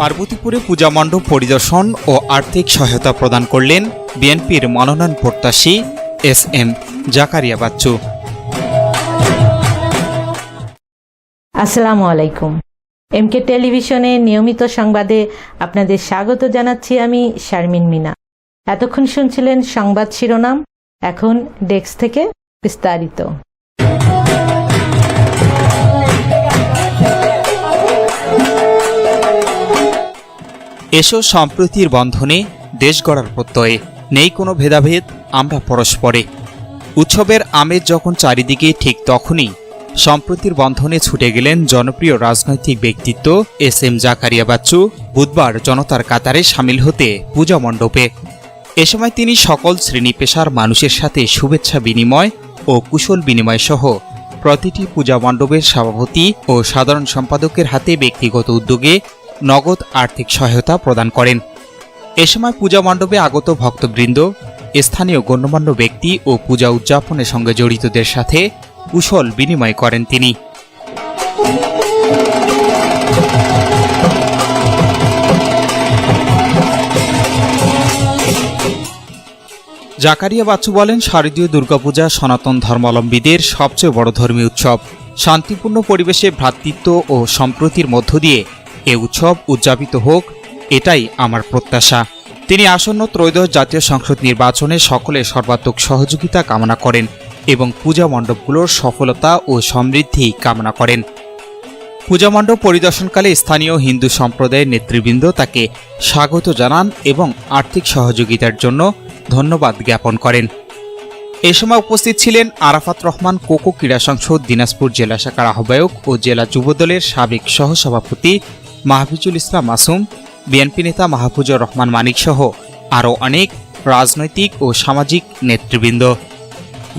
পার্বতীপুরে পূজা মণ্ডপ পরিদর্শন ও আর্থিক সহায়তা প্রদান করলেন বিএনপির মনোনয়ন প্রত্যাশী এস এম জাকারিয়া বাচ্চু। আসসালামু আলাইকুম। এমকে টেলিভিশনে নিয়মিত সংবাদে আপনাদের স্বাগত জানাচ্ছি আমি শারমিন মিনা। এতক্ষণ শুনছিলেন সংবাদ শিরোনাম, এখন ডেস্ক থেকে বিস্তারিত। এসো সম্প্রীতির বন্ধনে দেশ গড়ার প্রত্যয়ে। নেই কোনো ভেদাভেদ, আমরা পরস্পরে। উৎসবের আমেজ যখন চারিদিকে ঠিক তখনই সম্প্রতির বন্ধনে ছুটে গেলেন জনপ্রিয় রাজনৈতিক ব্যক্তিত্ব এস এম জাকারিয়া বাচ্চু। বুধবার জনতার কাতারে সামিল হতে পূজা মণ্ডপে। এ সময় তিনি সকল শ্রেণি পেশার মানুষের সাথে শুভেচ্ছা বিনিময় ও কুশল বিনিময় সহ প্রতিটি পূজা মণ্ডপের সভাপতি ও সাধারণ সম্পাদকের হাতে ব্যক্তিগত উদ্যোগে নগদ আর্থিক সহায়তা প্রদান করেন। এ সময় পূজা মণ্ডপে আগত ভক্তবৃন্দ, স্থানীয় গণ্যমান্য ব্যক্তি ও পূজা উদযাপনের সঙ্গে জড়িতদের সাথে কুশল বিনিময় করেন তিনি। জাকারিয়া বাচ্চু বলেন, শারদীয় দুর্গাপূজা সনাতন ধর্মাবলম্বীদের সবচেয়ে বড় ধর্মীয় উৎসব। শান্তিপূর্ণ পরিবেশে ভ্রাতৃত্ব ও সম্প্রতির মধ্য দিয়ে এ উৎসব উদযাপিত হোক, এটাই আমার প্রত্যাশা। তিনি আসন্ন ত্রয়োদশ জাতীয় সংসদ নির্বাচনে সকলে সর্বাত্মক সহযোগিতা কামনা করেন এবং পূজা মণ্ডপগুলোর সফলতা ও সমৃদ্ধি কামনা করেন। পূজা মণ্ডপ পরিদর্শনকালে স্থানীয় হিন্দু সম্প্রদায়ের নেতৃবৃন্দ তাকে স্বাগত জানান এবং আর্থিক সহযোগিতার জন্য ধন্যবাদ জ্ঞাপন করেন। এ সময় উপস্থিত ছিলেন আরাফাত রহমান কোকো ক্রীড়া সংসদ, দিনাজপুর জেলা শাখার আহ্বায়ক ও জেলা যুবদলের সাবেক সহসভাপতি মাহফিজুল ইসলাম মাসুম, বিএনপি নেতা মাহফুজুর রহমান মানিক সহ আরও অনেক রাজনৈতিক ও সামাজিক নেতৃবৃন্দ।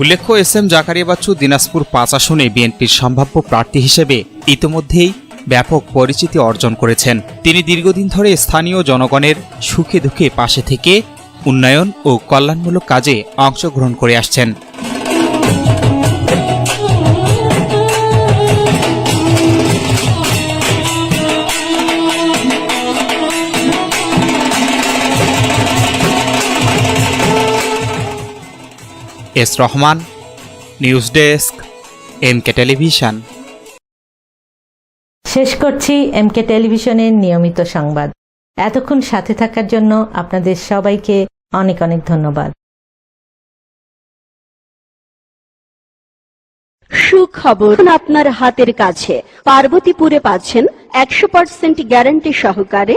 উল্লেখ্য, এস এম জাকারিয়া বাচ্চু দিনাজপুর পাঁচ আসনে বিএনপির সম্ভাব্য প্রার্থী হিসেবে ইতিমধ্যেই ব্যাপক পরিচিতি অর্জন করেছেন। তিনি দীর্ঘদিন ধরে স্থানীয় জনগণের সুখে দুঃখে পাশে থেকে উন্নয়ন ও কল্যাণমূলক কাজে অংশগ্রহণ করে আসছেন। S Rahman news desk MK television. শেষ করছি এমকে টেলিভিশনের নিয়মিত সংবাদ। এতক্ষণ সাথে থাকার জন্য আপনাদের সবাইকে অনেক অনেক ধন্যবাদ। সুখবর আপনার হাতের কাছে। পার্বতীপুরে পাচ্ছেন একশো পার্সেন্ট গ্যারান্টি সহকারে